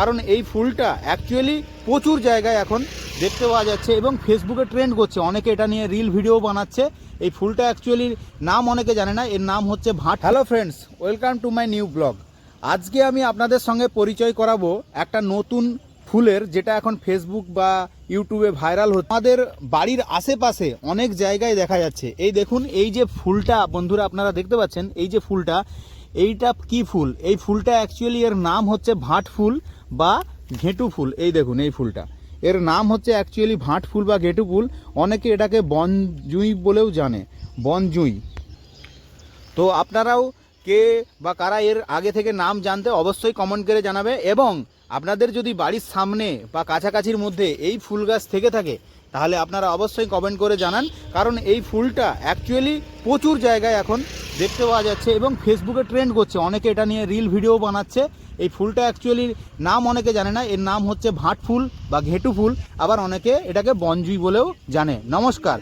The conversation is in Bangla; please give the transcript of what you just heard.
কারণ এই ফুলটা অ্যাকচুয়ালি প্রচুর জায়গায় এখন দেখতে পাওয়া যাচ্ছে এবং ফেসবুকে ট্রেন্ড করছে। অনেকে এটা নিয়ে রিল ভিডিও বানাচ্ছে। এই ফুলটা অ্যাকচুয়ালি নাম অনেকে জানে না, এর নাম হচ্ছে Bhatt. Hello friends welcome to my new blog আজকে আমি আপনাদের সঙ্গে পরিচয় করাবো একটা নতুন ফুলের, যেটা এখন ফেসবুক বা ইউটিউবে ভাইরাল হচ্ছে। আমাদের বাড়ির আশেপাশে অনেক জায়গায় দেখা যাচ্ছে। এই দেখুন, এই যে ফুলটা, বন্ধুরা আপনারা দেখতে পাচ্ছেন, এই যে ফুলটা এইটা কি ফুল? এই ফুলটা অ্যাকচুয়ালি এর নাম হচ্ছে ভাট ফুল বা ঘেঁটু ফুল। এই দেখুন, এই ফুলটা। এর নাম হচ্ছে অ্যাকচুয়ালি ভাট ফুল বা ঘেঁটু ফুল। অনেকে এটাকে বনজুঁই বলেও জানে। বনজুঁই তো আপনারাও কে বা কারা এর আগে থেকে নাম জানতে অবশ্যই কমেন্ট করে জানাবে এবং আপনাদের যদি বাড়ির সামনে বা কাছাকাছির মধ্যে এই ফুল গাছ থেকে থাকে, তাহলে আপনারা অবশ্যই কমেন্ট করে জানান। কারণ এই ফুলটা অ্যাকচুয়ালি প্রচুর জায়গায় এখন দেখতে পাওয়া যাচ্ছে এবং ফেসবুকে ট্রেন্ড করছে। অনেকে এটা নিয়ে রিল ভিডিও বানাচ্ছে। এই ফুলটা অ্যাকচুয়ালি নাম অনেকে জানে না। এর নাম হচ্ছে ভাট ফুল বা ঘেটু ফুল। আবার অনেকে এটাকে বনজুই বলেও জানে। নমস্কার।